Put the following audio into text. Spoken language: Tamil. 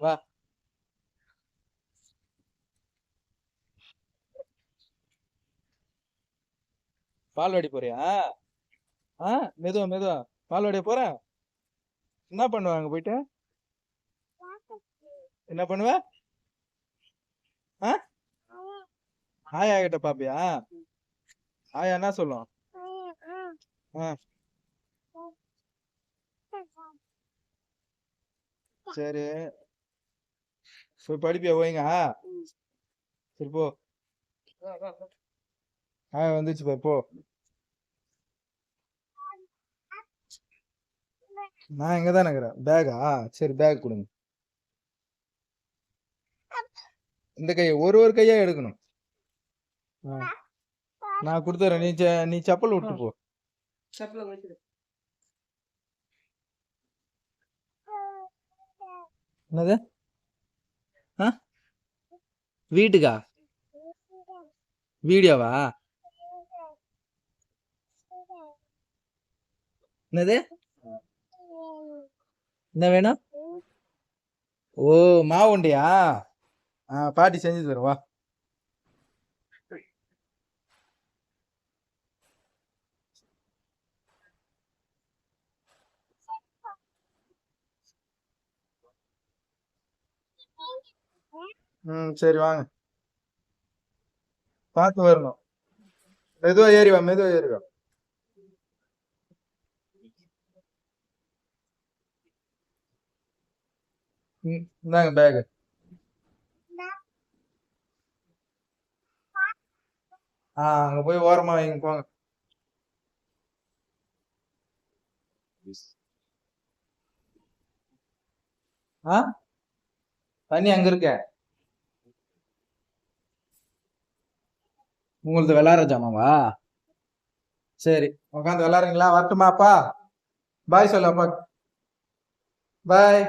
வா. பால்வாடி போறியா? ஆ மெதுவா மெதுவா. பால்வாடி போற? என்ன பண்ணுவாங்க போயிட்டு? என்ன பண்ணுவ? ஆ? ஆயா கிட்ட பாப்பியா? ஆயா என்ன சொல்லும்? ஆ. சரி. போய் படிப்பியா போய்ங்க சரி போ ஆயா வந்துச்சு பாரு போ நான் இங்க தான் இருக்கிறேன் பேகா சரி பேக் கொடுங்க இந்த கையை ஒரு ஒரு கையா எடுக்கணும். ஆ. நான் கொடுத்துறேன். நீ நீ செப்பல் விட்டு போ. என்னது? ஆ வீட்டுக்கா? வீடியோவா? என்னது? என்ன வேணும்? ஓ மாவு உண்டியா? ஆ பாட்டி செஞ்சு தருவா. ம் சரி வாங்க. பார்த்து வரணும். மெதுவா ஏறி வா மெதுவா ஏறி வா. இந்தாங்க பேகு ஆ அங்க போய் ஓரமா வைங்க போங்க. ஆ? தண்ணி அங்க இருக்க? உங்களது விளாட்ற ஜாமாவா? சரி உட்காந்து விளாட்றீங்களா வரட்டுமாப்பா. பாய் சொல்லப்பா பாய்